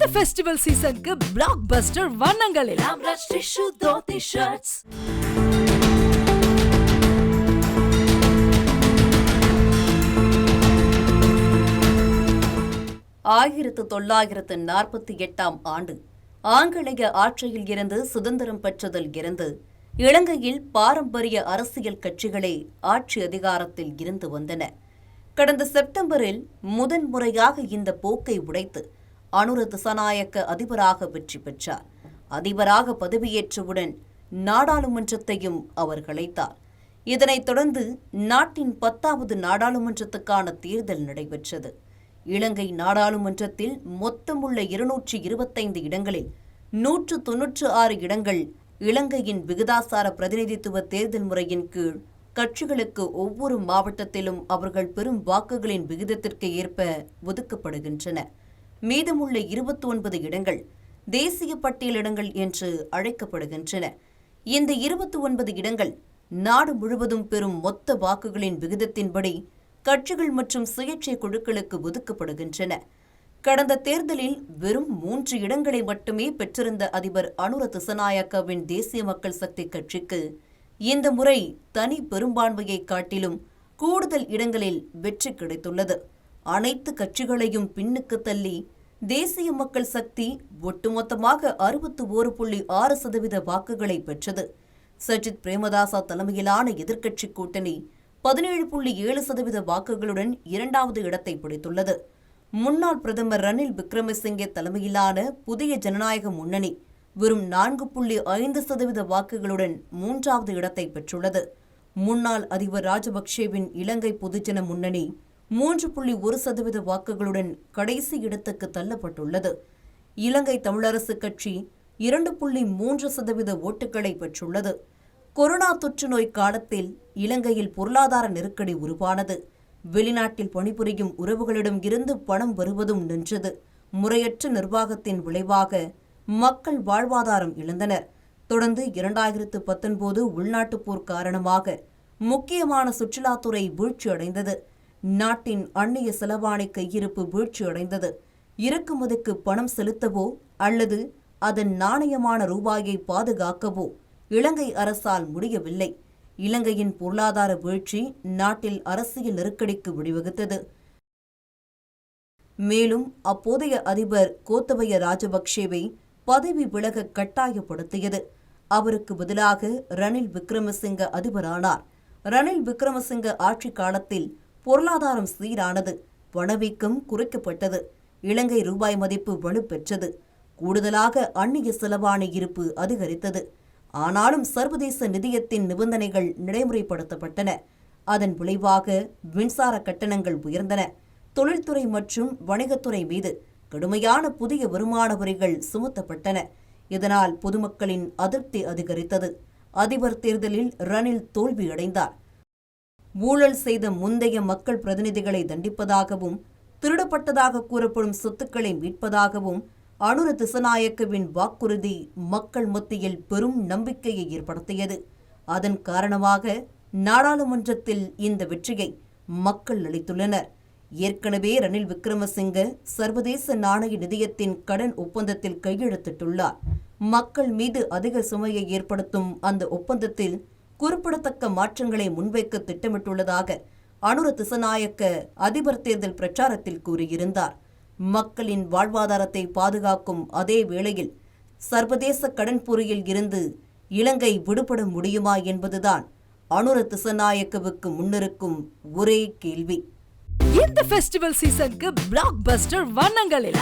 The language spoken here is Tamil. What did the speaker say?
இந்த ஃபெஸ்டிவல் சீசனுக்கு பிளாக் பஸ்டர் வண்ணங்களில் ராம்ராஜ் டிஷ்யூ தோத்தி ஷர்ட்ஸ் ஆயிரத்து தொள்ளாயிரத்து நாற்பத்தி எட்டாம் ஆண்டு ஆங்கிலேய ஆட்சியில் இருந்து சுதந்திரம் பெற்றதில் இருந்து இலங்கையில் பாரம்பரிய அரசியல் கட்சிகளே ஆட்சி அதிகாரத்தில் இருந்து வந்தன. கடந்த செப்டம்பரில் முதன்முறையாக இந்த போக்கை உடைத்து அனுர திசநாயக்க அதிபராக வெற்றி பெற்றார். அதிபராக பதவியேற்றவுடன் நாடாளுமன்றத்தையும் அவர் கலைத்தார். இதனைத் தொடர்ந்து நாட்டின் பத்தாவது நாடாளுமன்றத்துக்கான தேர்தல் நடைபெற்றது. இலங்கை நாடாளுமன்றத்தில் மொத்தமுள்ள இருநூற்றி இருபத்தைந்து இடங்களில் நூற்று தொன்னூற்று ஆறு இடங்கள் இலங்கையின் விகிதாசார பிரதிநிதித்துவ தேர்தல் முறையின் கீழ் கட்சிகளுக்கு ஒவ்வொரு மாவட்டத்திலும் அவர்கள் பெறும் வாக்குகளின் விகிதத்திற்கு ஏற்ப ஒதுக்கப்படுகின்றன. மீதமுள்ள இருபத்தி ஒன்பது இடங்கள் தேசிய பட்டியலிடங்கள் என்று அழைக்கப்படுகின்றன. இந்த இருபத்தி ஒன்பது இடங்கள் நாடு முழுவதும் பெறும் மொத்த வாக்குகளின் விகிதத்தின்படி கட்சிகள் மற்றும் சுயேட்சை குழுக்களுக்கு ஒதுக்கப்படுகின்றன. கடந்த தேர்தலில் வெறும் மூன்று இடங்களை மட்டுமே பெற்றிருந்த அதிபர் அனுர திசநாயக்கவின் தேசிய மக்கள் சக்தி கட்சிக்கு இந்த முறை தனி பெரும்பான்மையை காட்டிலும் கூடுதல் இடங்களில் வெற்றி கிடைத்துள்ளது. அனைத்து கட்சிகளையும் பின்னுக்கு தள்ளி தேசிய மக்கள் சக்தி ஒட்டுமொத்தமாக அறுபத்து ஓரு புள்ளி ஆறு சதவீத வாக்குகளை பெற்றது. சஜித் பிரேமதாசா தலைமையிலான எதிர்க்கட்சி கூட்டணி பதினேழு புள்ளி ஏழு சதவீத வாக்குகளுடன் இரண்டாவது இடத்தை பிடித்துள்ளது. முன்னாள் பிரதமர் ரணில் விக்ரமசிங்கே தலைமையிலான புதிய ஜனநாயக முன்னணி வெறும் நான்கு புள்ளி ஐந்து சதவீத வாக்குகளுடன் மூன்றாவது இடத்தை பெற்றுள்ளது. முன்னாள் அதிபர் ராஜபக்சேவின் இலங்கை பொதுஜன முன்னணி மூன்று புள்ளி ஒரு சதவீத வாக்குகளுடன் கடைசி இடத்துக்கு தள்ளப்பட்டுள்ளது. இலங்கை தமிழரசு கட்சி இரண்டு புள்ளி மூன்று சதவீத ஓட்டுகளை பெற்றுள்ளது. கொரோனா தொற்று நோய் காலத்தில் இலங்கையில் பொருளாதார நெருக்கடி உருவானது. வெளிநாட்டில் பணிபுரியும் உறவுகளிடம் இருந்து பணம் வருவதும் நின்றது. முறையற்ற நிர்வாகத்தின் விளைவாக மக்கள் வாழ்வாதாரம் இழந்தனர். தொடர்ந்து இரண்டாயிரத்து பத்தொன்பது உள்நாட்டுப் போர் காரணமாக முக்கியமான சுற்றுலாத்துறை வீழ்ச்சியடைந்தது. நாட்டின் அந்நிய செலவாணி கையிருப்பு வீழ்ச்சியடைந்தது. இறக்குமதிக்கு பணம் செலுத்தவோ அல்லது அதன் நாணயமான ரூபாயை பாதுகாக்கவோ இலங்கை அரசால் முடியவில்லை. இலங்கையின் பொருளாதார வீழ்ச்சி நாட்டில் அரசியல் நெருக்கடிக்கு வழிவகுத்தது. மேலும் அப்போதைய அதிபர் கோத்தபய ராஜபக்சேவை பதவி விலக கட்டாயப்படுத்தியது. அவருக்கு பதிலாக ரணில் விக்ரமசிங்க அதிபரானார். ரணில் விக்ரமசிங்க ஆட்சி காலத்தில் பொருளாதாரம் சீரானது பணவீக்கம் குறைக்கப்பட்டது இலங்கை ரூபாய் மதிப்பு வலுப்பெற்றது. கூடுதலாக அந்நிய செலவாணி இருப்பு அதிகரித்தது. ஆனாலும் சர்வதேச நிதியத்தின் நிபந்தனைகள் நடைமுறைப்படுத்தப்பட்டன. அதன் விளைவாக மின்சார கட்டணங்கள் உயர்ந்தன. தொழில்துறை மற்றும் வணிகத்துறை மீது கடுமையான புதிய வருமான வரிகள் சுமத்தப்பட்டன. இதனால் பொதுமக்களின் அதிருப்தி அதிகரித்தது. அதிபர் தேர்தலில் ரணில் தோல்வியடைந்தார். ஊழல் செய்த முந்தைய மக்கள் பிரதிநிதிகளை தண்டிப்பதாகவும் திருடப்பட்டதாக கூறப்படும் சொத்துக்களை மீட்பதாகவும் அனுர திசநாயக்கவின் வாக்குறுதி மக்கள் மத்தியில் பெரும் நம்பிக்கையை ஏற்படுத்தியது. அதன் காரணமாக நாடாளுமன்றத்தில் இந்த வெற்றியை மக்கள் அளித்துள்ளனர். ஏற்கனவே ரணில் விக்ரமசிங்க சர்வதேச நாணய நிதியத்தின் கடன் ஒப்பந்தத்தில் கையெழுத்திட்டுள்ளார். மக்கள் மீது அதிக சுமையை ஏற்படுத்தும் அந்த ஒப்பந்தத்தில் குறிப்பிடத்தக்க மாற்றங்களை முன்வைக்க திட்டமிட்டுள்ளதாக அனுர திசநாயக்க அதிபர் தேர்தல் பிரச்சாரத்தில் கூறியிருந்தார். மக்களின் வாழ்வாதாரத்தை பாதுகாக்கும் அதே வேளையில் சர்வதேச கடன் பொறியில் இருந்து இலங்கை விடுபட முடியுமா என்பதுதான் அனுர திசநாயக்கவுக்கு முன்னிருக்கும் ஒரே கேள்வி. இந்த ஃபெஸ்டிவல் சீசனுக்கு பிளாக் பஸ்டர் வண்ணங்களில்